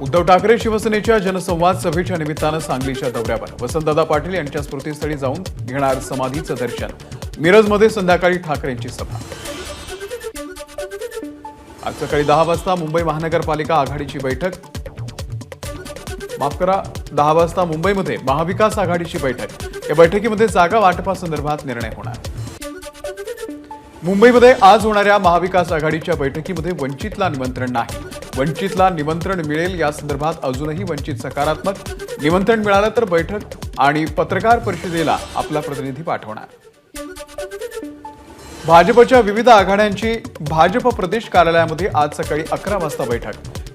उद्धव ठाकरे शिवसेनेच्या जनसंवाद सभेच्या निमित्तानं सांगलीच्या दौऱ्यावर. वसंतदादा पाटील यांच्या स्मृतीस्थळी जाऊन घेणार समाधीचं दर्शन. मिरजमध्ये संध्याकाळी ठाकरेंची सभा. आज सकाळी दहा वाजता मुंबई महानगरपालिका आघाडीची बैठक. माफ करा दहा वाजता मुंबईमध्ये महाविकास आघाडीची बैठक. या बैठकीमध्ये जागा वाटपासंदर्भात निर्णय होणार. मुंबईमध्ये आज होणाऱ्या महाविकास आघाडीच्या बैठकीमध्ये वंचितला निमंत्रण नाही. वंचितला निमंत्रण मिळेल या संदर्भात अजूनही वंचित सकारात्मक. निमंत्रण मिळालं तर बैठक आणि पत्रकार परिषदेला आपला प्रतिनिधी पाठवणार. भाजपच्या विविध आघाड्यांची भाजप प्रदेश कार्यालयामध्ये आज सकाळी अकरा वाजता बैठक.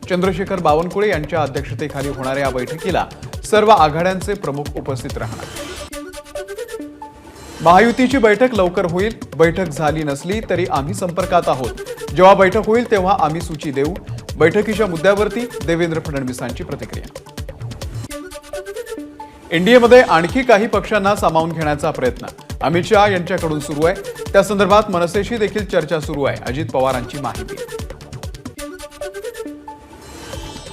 चंद्रशेखर बावनकुळे यांच्या अध्यक्षतेखाली होणाऱ्या या बैठकीला सर्व आघाड्यांचे प्रमुख उपस्थित राहणार. महायुतीची बैठक लवकर होईल. बैठक झाली नसली तरी आम्ही संपर्कात आहोत. जेव्हा बैठक होईल तेव्हा आम्ही सूची देऊ. बैठकीच्या मुद्द्यावरती देवेंद्र फडणवीसांची प्रतिक्रिया. एनडीएमध्ये आणखी काही पक्षांना सामावून घेण्याचा प्रयत्न. अमित शहा यांच्याकडून सुरू आहे. त्या संदर्भात मनसेशी देखील चर्चा सुरू आहे. अजित पवारांची माहिती.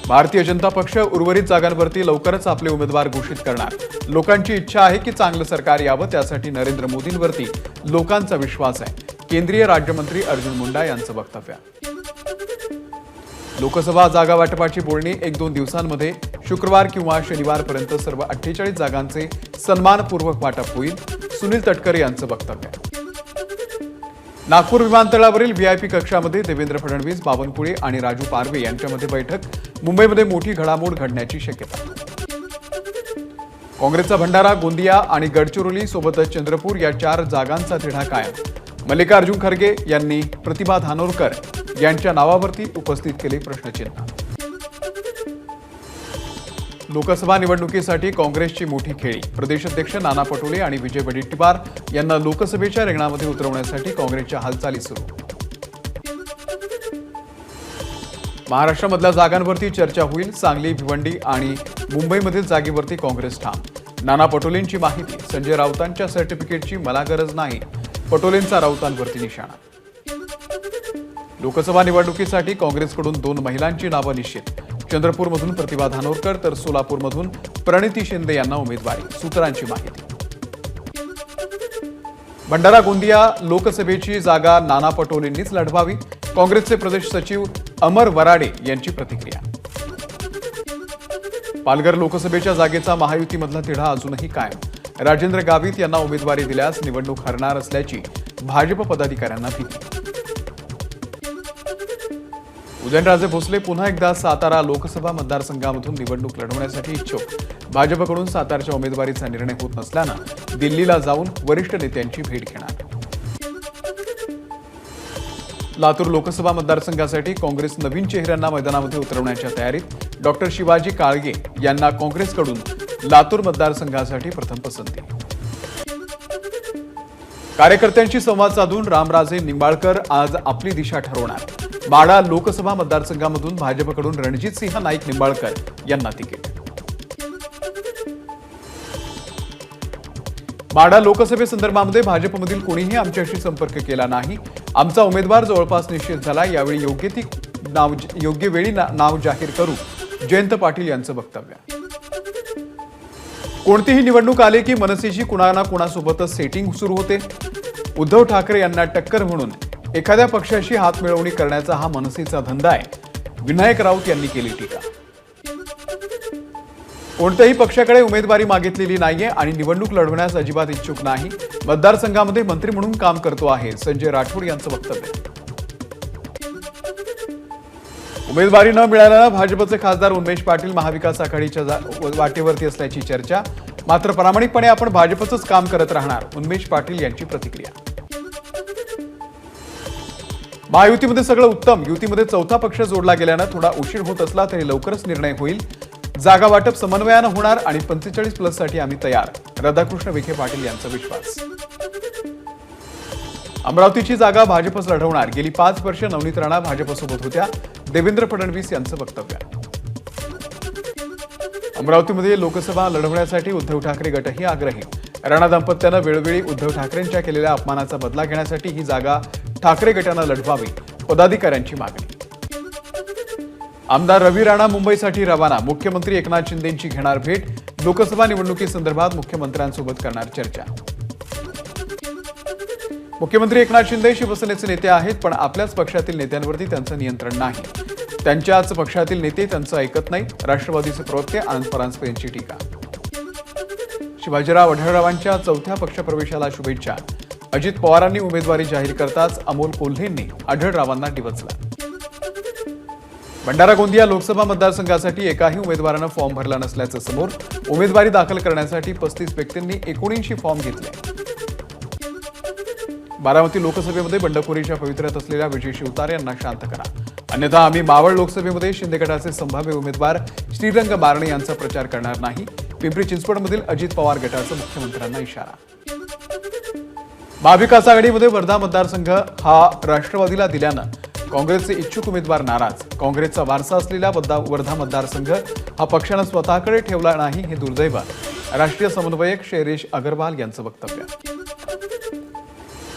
भारतीय जनता पक्ष उर्वरित जागांवरती लवकरच आपले उमेदवार घोषित करणार. लोकांची इच्छा आहे की चांगलं सरकार यावं. त्यासाठी नरेंद्र मोदींवरती लोकांचा विश्वास आहे. केंद्रीय राज्यमंत्री अर्जुन मुंडा यांचं वक्तव्य. लोकसभा जागा वाटपाची बोलणी एक दोन दिवसांमध्ये शुक्रवार किंवा शनिवारपर्यंत सर्व अठ्ठेचाळीस जागांचे सन्मानपूर्वक वाटप होईल सुनील तटकरे यांचं वक्तव्य. नागपूर विमानतळावरील व्हीआयपी कक्षामध्ये देवेंद्र फडणवीस बावनकुळे आणि राजू पारवे यांच्यामध्ये बैठक मुंबईमध्ये मोठी घडामोड घडण्याची शक्यता. काँग्रेसचा भंडारा गोंदिया आणि गडचिरोली सोबतच चंद्रपूर या चार जागांचा तिढा कायम. मल्लिकार्जुन खरगे यांनी प्रतिभा धानोरकर यांच्या नावावरती उपस्थित केले प्रश्नचिन्ह. लोकसभा निवडणुकीसाठी काँग्रेसची मोठी खेळी. प्रदेशाध्यक्ष नाना पटोले आणि विजय वडेट्टीवार यांना लोकसभेच्या रिंगणामध्ये उतरवण्यासाठी काँग्रेसच्या हालचाली सुरू. महाराष्ट्रामधल्या जागांवरती चर्चा होईल सांगली भिवंडी आणि मुंबईमधील जागेवरती काँग्रेस ठाम. नाना पटोलेंची माहिती संजय राऊतांच्या सर्टिफिकेटची मला गरज नाही. पटोलेंचा राऊतांवरती निशाणा. लोकसभा निवडणुकीसाठी काँग्रेसकडून दोन महिलांची नावं निश्चित. चंद्रपूरमधून प्रतिभा धानोरकर तर सोलापूरमधून प्रणिती शिंदे यांना उमेदवारी सूत्रांची माहिती. भंडारा गोंदिया लोकसभेची जागा नाना पटोलेंनीच लढवावी काँग्रेसचे प्रदेश सचिव अमर वराडे यांची प्रतिक्रिया. पालघर लोकसभेच्या जागेचा महायुतीमधला तिढा अजूनही कायम. राजेंद्र गावित यांना उमेदवारी दिल्यास निवडणूक हरणार असल्याची भाजप पदाधिकाऱ्यांना भीती. उदयनराजे भोसले पुन्हा एकदा सातारा लोकसभा मतदारसंघामधून निवडणूक लढवण्यासाठी इच्छुक. भाजपकडून सातारच्या उमेदवारीचा निर्णय होत नसल्यानं दिल्लीला जाऊन वरिष्ठ नेत्यांची भेट घेणार. लातूर लोकसभा मतदारसंघासाठी काँग्रेस नवीन चेहऱ्यांना मैदानामध्ये उतरवण्याच्या तयारीत डॉक्टर शिवाजी काळगे यांना काँग्रेसकडून लातूर मतदारसंघासाठी प्रथम पसंती. कार्यकर्त्यांशी संवाद साधून रामराजे निंबाळकर आज आपली दिशा ठरवणार. माडा लोकसभा मतदारसंघामधून भाजपकडून रणजितसिंह नाईक निंबाळकर यांना तिकीट. माडा लोकसभेसंदर्भामध्ये भाजपमधील कोणीही आमच्याशी संपर्क केला नाही. आमचा उमेदवार जवळपास निश्चित झाला. यावेळी योग्य ती नाव योग्य वेळी ना- नाव जाहीर करू जयंत पाटील यांचं वक्तव्य. कोणतीही निवडणूक आली की मनसेची कुणा ना कुणासोबतच सेटिंग सुरू होते. उद्धव ठाकरे यांना टक्कर म्हणून एखाद्या पक्षाशी हात मिळवणी करण्याचा हा मनसेचा धंदा आहे. विनायक राऊत यांनी केली टीका. कोणत्याही पक्षाकडे उमेदवारी मागितलेली नाहीये आणि निवडणूक लढवण्यास अजिबात इच्छुक नाही. मतदारसंघामध्ये मंत्री म्हणून काम करतो आहे संजय राठोड यांचं वक्तव्य. उमेदवारी न मिळाल्यानं भाजपचे खासदार उमेश पाटील महाविकास आघाडीच्या वाटेवरती असल्याची चर्चा. मात्र प्रामाणिकपणे आपण भाजपचंच काम करत राहणार उन्मेश पाटील यांची प्रतिक्रिया. महायुतीमध्ये सगळं उत्तम. युतीमध्ये चौथा पक्ष जोडला गेल्यानं थोडा उशीर होत असला तरी लवकरच निर्णय होईल. जागा वाटप समन्वयानं होणार आणि पंचेचाळीस प्लससाठी आम्ही तयार. राधाकृष्ण विखे पाटील यांचा विश्वास. अमरावतीची जागा भाजपच लढवणार. गेली पाच वर्ष नवनीत राणा भाजपसोबत होत्या. देवेंद्र फडणवीस यांचं वक्तव्य. अमरावतीमध्ये लोकसभा लढवण्यासाठी उद्धव ठाकरे गटही आग्रही. राणा दाम्पत्यानं वेळोवेळी उद्धव ठाकरेंच्या केलेल्या अपमानाचा बदला घेण्यासाठी ही जागा ठाकरे गटानं लढवावी पदाधिकाऱ्यांची मागणी. आमदार रवी राणा मुंबईसाठी रवाना मुख्यमंत्री एकनाथ शिंदेंची घेणार भेट लोकसभा निवडणुकीसंदर्भात मुख्यमंत्र्यांसोबत करणार चर्चा. मुख्यमंत्री एकनाथ शिंदे शिवसेनेचे नेते आहेत पण आपल्याच पक्षातील नेत्यांवरती त्यांचं नियंत्रण नाही. त्यांच्याच पक्षातील नेते त्यांचं ऐकत नाही राष्ट्रवादीचे प्रवक्ते आनंद परांजपे यांची टीका. शिवाजीराव आढळरावांच्या चौथ्या पक्षप्रवेशाला शुभेच्छा. अजित पवारांनी उमेदवारी जाहीर करताच अमोल कोल्हेंनी आढळरावांना डिवचला. भंडारा गोंदिया लोकसभा मतदारसंघासाठी एकाही उमेदवारानं फॉर्म भरला नसल्याचं समोर उमेदवारी दाखल करण्यासाठी पस्तीस व्यक्तींनी एकोणऐंशी फॉर्म घेतले. बारामती लोकसभेमध्ये बंडखोरीच्या पवित्र्यात असलेल्या विजय शिवतारे यांना शांत करा. अन्यथा आम्ही मावळ लोकसभेमध्ये शिंदे गटाचे संभाव्य उमेदवार श्रीरंग बारणे यांचा प्रचार करणार नाही. पिंपरी चिंचवडमधील अजित पवार गटाचा मुख्यमंत्र्यांना इशारा. महाविकास आघाडीमध्ये वर्धा मतदारसंघ हा राष्ट्रवादीला दिल्यानं काँग्रेसचे इच्छुक उमेदवार नाराज. काँग्रेसचा वारसा असलेला वर्धा वर्धा मतदारसंघ हा पक्षानं स्वतःकडे ठेवला नाही हे दुर्दैव. राष्ट्रीय समन्वयक शैलेश अगरवाल यांचं वक्तव्य.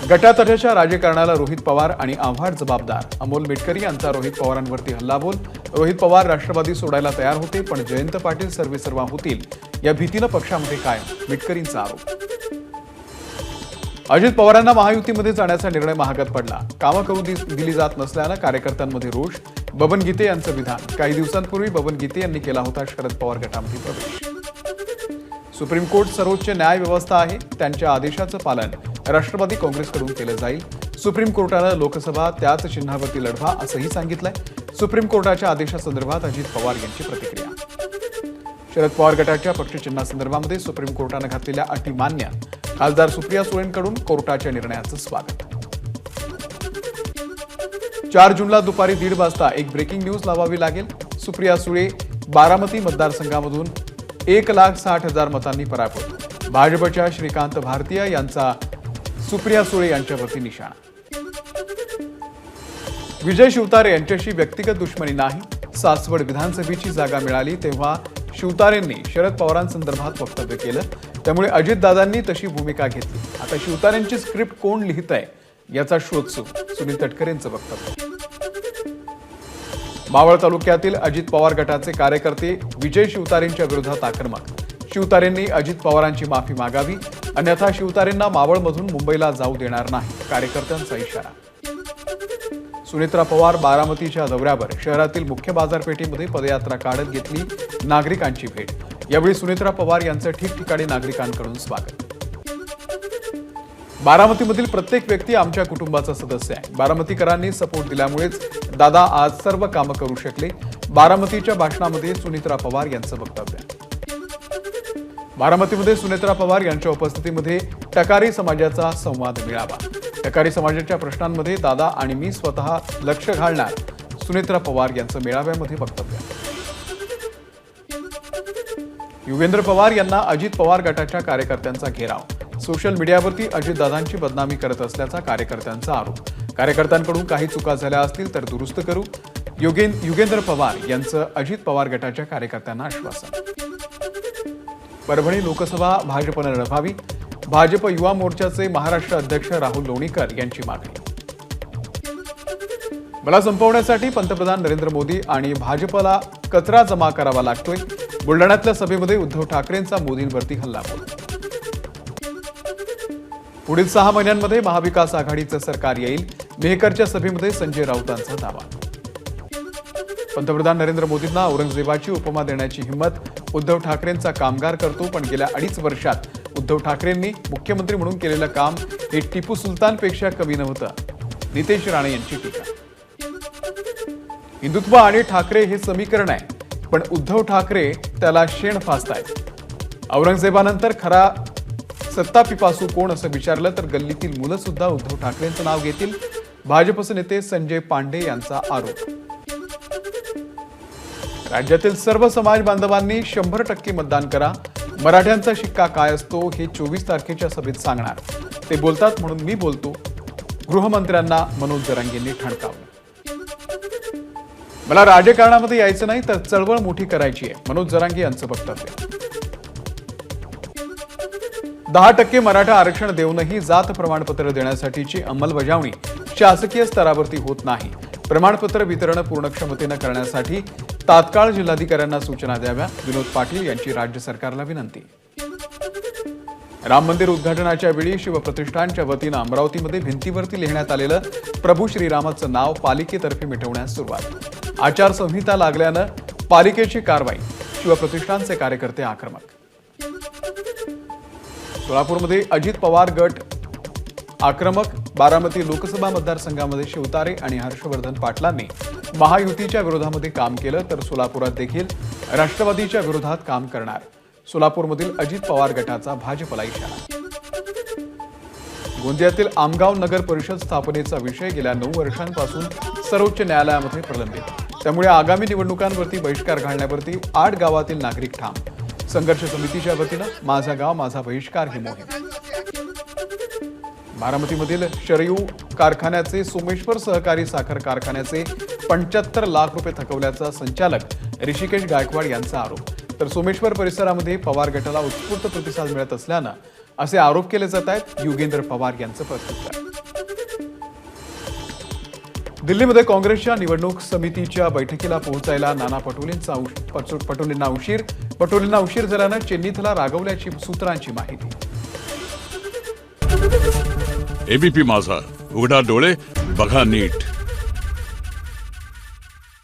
गटातटाच्या राजकारणाला रोहित पवार आणि आव्हाड जबाबदार. अमोल मिटकरी यांचा रोहित पवारांवरती हल्लाबोल. रोहित पवार राष्ट्रवादी सोडायला तयार होते पण जयंत पाटील सर्वेसर्वा होतील. या भीतीनं पक्षामध्ये कायम मिटकरींचा आरोप. अजित पवारांना महायुतीमध्ये जाण्याचा निर्णय महागात पडला. कामं करू दिली जात नसल्यानं कार्यकर्त्यांमध्ये रोष. बबन गीते यांचं विधान. काही दिवसांपूर्वी बबन गीते यांनी केला होता शरद पवार गटामध्ये प्रवेश. सुप्रीम कोर्ट सर्वोच्च न्याय व्यवस्था आहे. त्यांच्या आदेशाचं पालन राष्ट्रवादी काँग्रेसकडून केलं जाईल. सुप्रीम कोर्टानं लोकसभा त्याच चिन्हावरती लढवा असंही सांगितलंय. सुप्रीम कोर्टाच्या आदेशासंदर्भात अजित पवार यांची प्रतिक्रिया. शरद पवार गटाच्या पक्षचिन्हासंदर्भामध्ये सुप्रीम कोर्टानं घातलेल्या अटी मान्य खासदार सुप्रिया सुळेंकडून कोर्टाच्या निर्णयाचं स्वागत. चार जूनला दुपारी दीड वाजता एक ब्रेकिंग न्यूज लावावी लागेल. सुप्रिया सुळे बारामती मतदारसंघामधून एक लाख साठ हजार मतांनी पराभूत. भाजपच्या श्रीकांत भारतीय यांचा सुप्रिया सुळे यांच्यावरती निशाणा. विजय शिवतारे यांच्याशी व्यक्तिगत दुश्मनी नाही. सासवड विधानसभेची जागा मिळाली तेव्हा शिवतारेंनी शरद पवारांसंदर्भात वक्तव्य केलं. त्यामुळे अजितदादांनी तशी भूमिका घेतली. आता शिवतारेंची स्क्रिप्ट कोण लिहित आहे याचा शोध सुरू. सुनील तटकरेंचं वक्तव्य. मावळ तालुक्यातील अजित पवार गटाचे कार्यकर्ते विजय शिवतारेंच्या विरोधात आक्रमक. शिवतारेंनी अजित पवारांची माफी मागावी. अन्यथा शिवतारेंना मावळमधून मुंबईला जाऊ देणार नाही कार्यकर्त्यांचा इशारा. सुनेत्रा पवार बारामतीच्या दौऱ्यावर शहरातील मुख्य बाजारपेठेमध्ये पदयात्रा काढत घेतली. नागरिकांची भेट. यावेळी सुनेत्रा पवार यांचं ठिकठिकाणी नागरिकांकडून स्वागत. बारामतीमधील प्रत्येक व्यक्ती आमच्या कुटुंबाचा सदस्य आहे. बारामतीकरांनी सपोर्ट दिल्यामुळेच दादा आज सर्व कामं करू शकले. बारामतीच्या भाषणामध्ये सुनित्रा पवार यांचं वक्तव्य बारामतीमध्ये सुनेत्रा पवार यांच्या उपस्थितीमध्ये टकारी समाजाचा संवाद मिळावा. टकारी समाजाच्या प्रश्नांमध्ये दादा आणि मी स्वतः लक्ष घालणार सुनेत्रा पवार यांचं मेळाव्यामध्ये वक्तव्य युगेंद्र पवार यांना अजित पवार गटाच्या कार्यकर्त्यांचा घेराव. सोशल मीडियावरती अजितदादांची बदनामी करत असल्याचा कार्यकर्त्यांचा आरोप. कार्यकर्त्यांकडून काही चुका झाल्या असतील तर दुरुस्त करू. योगेन युगेंद्र पवार यांचं अजित पवार गटाच्या कार्यकर्त्यांना आश्वासन. परभणी लोकसभा भाजपनं लढवावी भाजप युवा मोर्चाचे महाराष्ट्र अध्यक्ष राहुल लोणीकर यांची मागणी. मला संपवण्यासाठी पंतप्रधान नरेंद्र मोदी आणि भाजपला कचरा जमा करावा लागतोय. बुलढाण्यातल्या सभेमध्ये उद्धव ठाकरेंचा मोदींवरती हल्ला. पुढील सहा महिन्यांमध्ये महाविकास आघाडीचं सरकार येईल. मेहकरच्या सभेमध्ये संजय राऊतांचा दावा. पंतप्रधान नरेंद्र मोदींना औरंगजेबाची उपमा देण्याची हिंमत उद्धव ठाकरेंचा कामगार करतो पण गेल्या अडीच वर्षात उद्धव ठाकरेंनी मुख्यमंत्री म्हणून केलेलं काम हे टिपू सुलतानपेक्षा कमी नव्हतं. नितेश राणे यांची टीका. हिंदुत्व आणि ठाकरे हे समीकरण आहे. पण उद्धव ठाकरे त्याला शेण फासतायत. औरंगजेबानंतर खरा सत्ता पिपासू कोण असं विचारलं तर गल्लीतील मुलं सुद्धा उद्धव ठाकरेंचं नाव घेतील. भाजपचे नेते संजय पांडे यांचा आरोप. राज्यातील सर्व समाज बांधवांनी शंभर टक्के मतदान करा. मराठ्यांचा शिक्का काय असतो हे चोवीस तारखेच्या सभेत सांगणार. ते बोलतात म्हणून मी बोलतो. गृहमंत्र्यांना मनोज जरांगेंनी ठणकावलं. मला राजकारणामध्ये यायचं नाही तर चळवळ मोठी करायची आहे. मनोज जरांगे यांचं वक्तव्य. दहा टक्के मराठा आरक्षण देऊनही जात प्रमाणपत्र देण्यासाठीची अंमलबजावणी शासकीय स्तरावरती होत नाही. प्रमाणपत्र वितरण पूर्ण क्षमतेनं करण्यासाठी तात्काळ जिल्हाधिकाऱ्यांना सूचना द्याव्या. विनोद पाटील यांची राज्य सरकारला विनंती. राम मंदिर उद्घाटनाच्या वेळी शिवप्रतिष्ठानच्या वतीनं अमरावतीमध्ये भिंतीवरती लिहिण्यात आलेलं प्रभू श्रीरामाचं नाव पालिकेतर्फे मिटवण्यास सुरुवात. आचारसंहिता लागल्यानं पालिकेची कारवाई शिवप्रतिष्ठानचे कार्यकर्ते आक्रमक. सोलापूरमध्ये अजित पवार गट आक्रमक बारामती लोकसभा मतदारसंघामध्ये शिवतारे आणि हर्षवर्धन पाटलांनी महायुतीच्या विरोधामध्ये काम केलं तर सोलापुरात देखील राष्ट्रवादीच्या विरोधात काम करणार. सोलापूरमधील अजित पवार गटाचा भाजपला इशारा. गोंदियातील आमगाव नगर परिषद स्थापनेचा विषय गेल्या नऊ वर्षांपासून सर्वोच्च न्यायालयामध्ये प्रलंबित. त्यामुळे आगामी निवडणुकांवरती बहिष्कार घालण्यावरती आठ गावातील नागरिक ठाम. संघर्ष समितीच्या वतीनं माझा गाव माझा बहिष्कार ही मोहीम. बारामतीमधील शरयू कारखान्याचे सोमेश्वर सहकारी साखर कारखान्याचे पंच्याहत्तर लाख रुपये थकवल्याचा संचालक ऋषिकेश गायकवाड यांचा आरोप. तर सोमेश्वर परिसरामध्ये पवार गटाला उत्स्फूर्त प्रतिसाद मिळत असल्यानं असे आरोप केले जात आहेत युगेंद्र पवार यांचं प्रत्युत्तर. दिल्लीमध्ये काँग्रेसच्या निवडणूक समितीच्या बैठकीला पोहोचायला नाना पटोलेंचा पटोलेंना उशीर. पटोलेंना उशीर झाल्यानं चेन्नीथला रागवल्याची सूत्रांची माहिती. एबीपी माझा. उघडा डोळे बघा नीट.